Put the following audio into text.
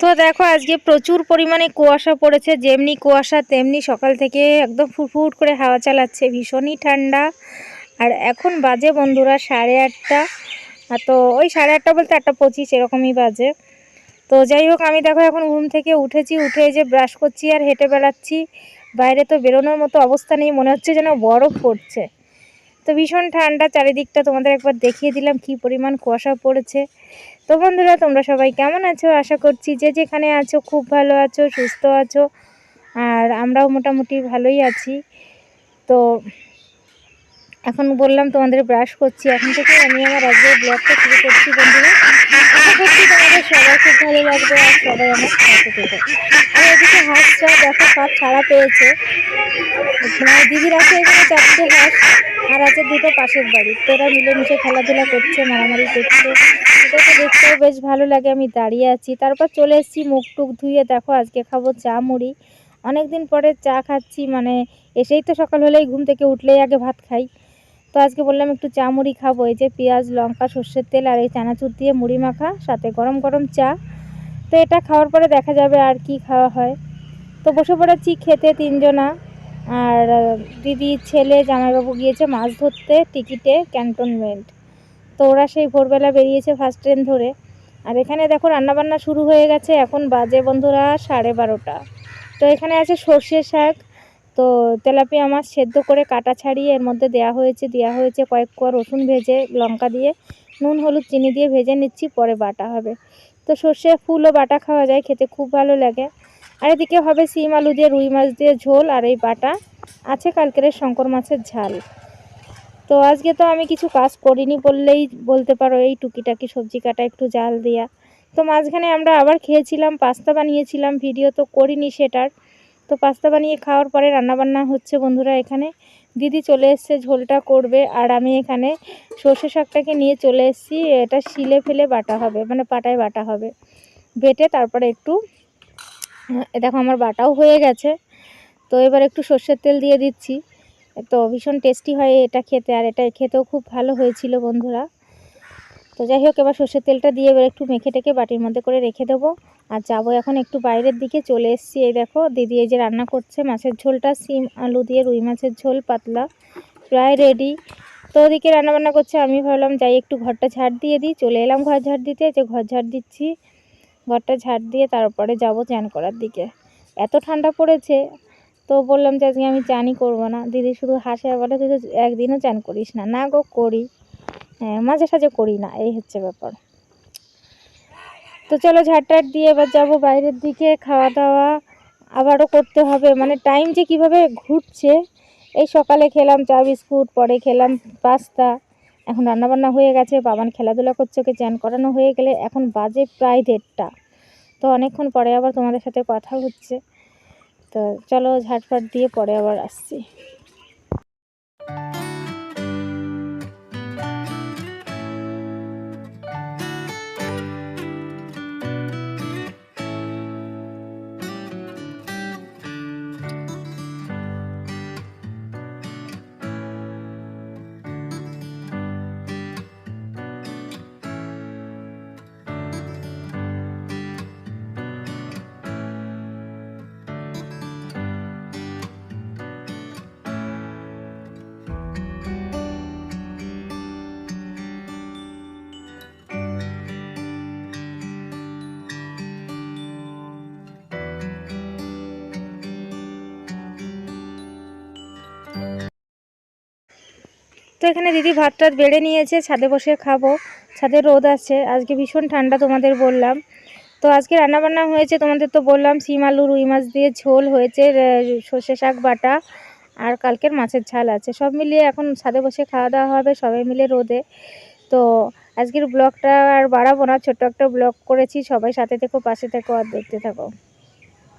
তো দেখো, আজকে প্রচুর পরিমাণে কুয়াশা পড়েছে। যেমনি কুয়াশা, তেমনি সকাল থেকে একদম ফুটফুট করে হাওয়া চালাচ্ছে, ভীষণই ঠান্ডা। আর এখন বাজে বন্ধুরা সাড়ে আটটা। তো ওই সাড়ে আটটা বলতে আটটা পঁচিশ, এরকমই বাজে। তো যাই হোক, আমি দেখো এখন ঘুম থেকে উঠেছি, উঠে যে ব্রাশ করছি আর হেঁটে বেড়াচ্ছি। বাইরে তো বেরোনোর মতো অবস্থা নেই, মনে হচ্ছে যেন বরফ পড়ছে। তো ভীষণ ঠান্ডা, চারিদিকটা তোমাদের একবার দেখিয়ে দিলাম কি পরিমাণ কুয়াশা পড়েছে। তো বন্ধুরা, তোমরা সবাই কেমন আছো? আশা করছি যে যেখানে আছো খুব ভালো আছো, সুস্থ আছো, আর আমরাও মোটামুটি ভালোই আছি। তো এখন বললাম তোমাদের ব্রাশ করছি। এখন থেকে আমি আমার আজকে ব্লগটা শুরু করছি বন্ধুরা। আশা করছি তোমাদের সবাই খুব ভালো লাগবে আর সবাই আমার সাথে থেকে। আর এদিকে হাঁসটা দেখো কাপ ছাড়া পেয়েছে। দিদির আছে এখানে চারটে হাঁস। আর আছে দুটো পাশের বাড়ি। তোরা মিলেমিশে খেলাধুলা করছে, মারামারি করছে। এটাকে দেখতেও বেশ ভালো লাগে, আমি দাঁড়িয়ে আছি। তারপর চলে এসেছি, মুখ টুক ধুয়ে দেখো, আজকে খাব চা মুড়ি। অনেক দিন পরে চা খাচ্ছি মানে এসেই তো সকাল হলেই ঘুম থেকে উঠলেই আগে ভাত খাই। তো আজকে বললাম একটু চা মুড়ি খাব, এই যে পেঁয়াজ, লঙ্কা, সর্ষের তেল আর এই চানাচুর দিয়ে মুড়ি মাখা, সাথে গরম গরম চা। তো এটা খাওয়ার পরে দেখা যাবে আর কি খাওয়া হয়। তো বসে পড়েছি, খেতে তিনজনা। আর দিদি, ছেলে, জামাইবাবু গিয়েছে মাছ ধরতে, টিকিটে, ক্যান্টনমেন্ট। তো ওরা সেই ভোরবেলা বেরিয়েছে ফার্স্ট ট্রেন ধরে। আর এখানে দেখো রান্নাবান্না শুরু হয়ে গেছে, এখন বাজে বন্ধুরা সাড়ে বারোটা। তো এখানে আছে সর্ষে শাক। তো তেলাপিয়া মাছ সেদ্ধ করে কাটা ছাড়িয়ে এর মধ্যে দেয়া হয়েছে দেওয়া হয়েছে কয়েক কোয়া রসুন ভেজে, লঙ্কা দিয়ে। নুন, হলুদ, চিনি দিয়ে ভেজে নিচ্ছি, পরে বাটা হবে। তো সর্ষে ফুলও বাটা খাওয়া যায়, খেতে খুব ভালো লাগে। আর এদিকে হবে সিম আলু দিয়ে, রুই মাছ দিয়ে ঝোল আর এই বাটা। আছে কালকের শঙ্কর মাছের ঝাল। তো আজকে তো আমি কিছু কাজ করিনি বললেই বলতে পারো, এই টুকিটাকি সবজি কাটা, একটু জাল দেওয়া তো মাঝখানে আমরা আবার খেয়েছিলাম, পাস্তা বানিয়েছিলাম, ভিডিও তো করিনি সেটার। তো পাস্তা বানিয়ে খাওয়ার পরে রান্নাবান্না হচ্ছে বন্ধুরা এখানে। দিদি চলে এসছে, ঝোলটা করবে আর আমি এখানে সর্ষে শাকটাকে নিয়ে চলে এসেছি, এটা শিলে ফেলে বাটা হবে মানে পাটায় বাটা হবে। বেটে তারপরে একটু দেখো আমার বাটাও হয়ে গেছে। তো এবার একটু সর্ষের তেল দিয়ে দিচ্ছি। তো ভীষণ টেস্টি হয় এটা খেতে, আর এটা খেতেও খুব ভালো হয়েছিল বন্ধুরা। তো যাই হোক, এবার সর্ষের তেলটা দিয়ে এবার একটু মেখে টেকে বাটির মধ্যে করে রেখে দেবো। আর যাব এখন একটু বাইরের দিকে, চলে এসেছি এই দেখো, দিদি এই যে রান্না করছে মাছের ঝোলটা, সিম, আলু দিয়ে রুই মাছের ঝোল, পাতলা, প্রায় রেডি তো ওদিকে রান্নাবান্না করছে, আমি ভাবলাম যাই একটু ঘরটা ঝাড় দিয়ে দিই, চলে এলাম ঘর ঝাড় দিতে, যে ঘর ঝাড় দিচ্ছি। ঘরটা ঝাড় দিয়ে তারপরে যাব চান করার দিকে। এত ঠান্ডা পড়েছে, তো বললাম যে আজকে আমি চানই করব না। দিদি শুধু হাসে বলে, তুই তো একদিনও চান করিস না। না গো, করি। হ্যাঁ মাঝে সাঝে করি না, এই হচ্ছে ব্যাপার। তো চলো ঝাড়টাট দিয়ে এবার যাব বাইরের দিকে খাওয়া দাওয়া আবারও করতে হবে। মানে টাইম যে কীভাবে ঘুরছে, এই সকালে খেলাম চা, বিস্কুট, পরে খেলাম পাস্তা। এখন রান্নাবান্না হয়ে গেছে, বাবান খেলাধুলা করছে, ওকে চ্যান করানো হয়ে গেলে এখন বাজে প্রায় দেড়টা। তো অনেকক্ষণ পরে আবার তোমাদের সাথে কথা হচ্ছে। তো চলো ঝাটফাট দিয়ে পরে আবার আসছি। তো এখানে দিদি ভাত টাত বেড়ে নিয়েছে, ছাদে বসে খাব। ছাদে রোদ আছে, আজকে ভীষণ ঠান্ডা তোমাদের বললাম। তো আজকে রান্নাবান্না হয়েছে, তোমাদের তো বললাম শিম আলু, রুই মাছ দিয়ে ঝোল হয়েছে সর্ষে শাক, বাটা আর কালকের মাছের ঝাল আছে। সব মিলিয়ে এখন ছাদে বসে খাওয়া দাওয়া হবে সবাই মিলে রোদে। তো আজকের ব্লগটা আর বাড়াবো না, ছোট্ট একটা ব্লগ করেছি, সবাই সাথে থেকো, পাশে থেকো আর দেখতে থাকো।